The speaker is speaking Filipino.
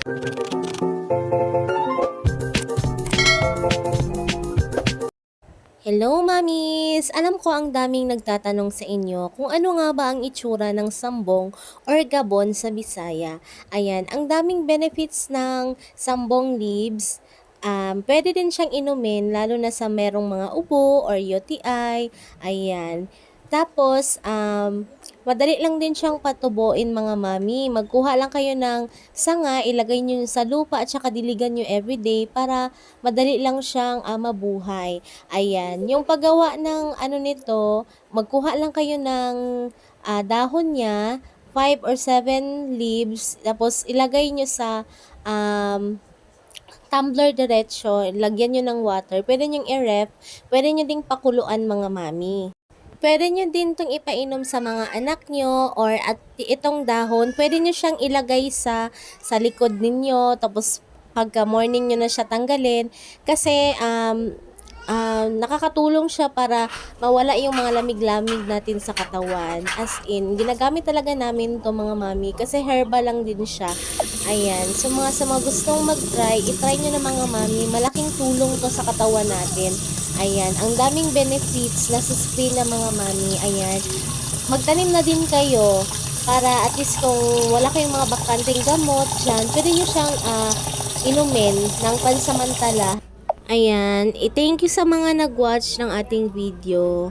Hello, mamis! Alam ko ang daming nagtatanong sa inyo kung ano nga ba ang itsura ng sambong or gabon sa Bisaya. Ayan, ang daming benefits ng sambong leaves. Um, pwede din siyang inumin lalo na sa merong mga ubo or UTI. Ayan. Tapos, um, madali lang din siyang patubuin mga mami. Magkuha lang kayo ng sanga, ilagay nyo sa lupa at saka diligan nyo everyday para madali lang siyang ah, mabuhay. Ayan, yung paggawa ng ano nito, magkuha lang kayo ng ah, dahon niya, 5 or 7 leaves, tapos ilagay nyo sa um, tumbler diretso, lagyan nyo ng water, pwede nyo i-ref, pwede nyo ding pakuluan mga mami. Pwede nyo din itong ipainom sa mga anak nyo or at itong dahon, pwede nyo siyang ilagay sa, sa likod ninyo tapos pagka morning nyo na siya tanggalin kasi um, um, nakakatulong siya para mawala yung mga lamig-lamig natin sa katawan. As in, ginagamit talaga namin to mga mami kasi herbal lang din siya. Ayan. So mga sa mga gustong mag-try, itry nyo na mga mami. Malaking tulong to sa katawan natin. Ayan. Ang daming benefits na sa spray na mga mami. Ayan. Magtanim na din kayo para at least kung wala kayong mga bakanting gamot dyan, pwede nyo siyang ah, inumin ng pansamantala. Ayan. I-thank you sa mga nag-watch ng ating video.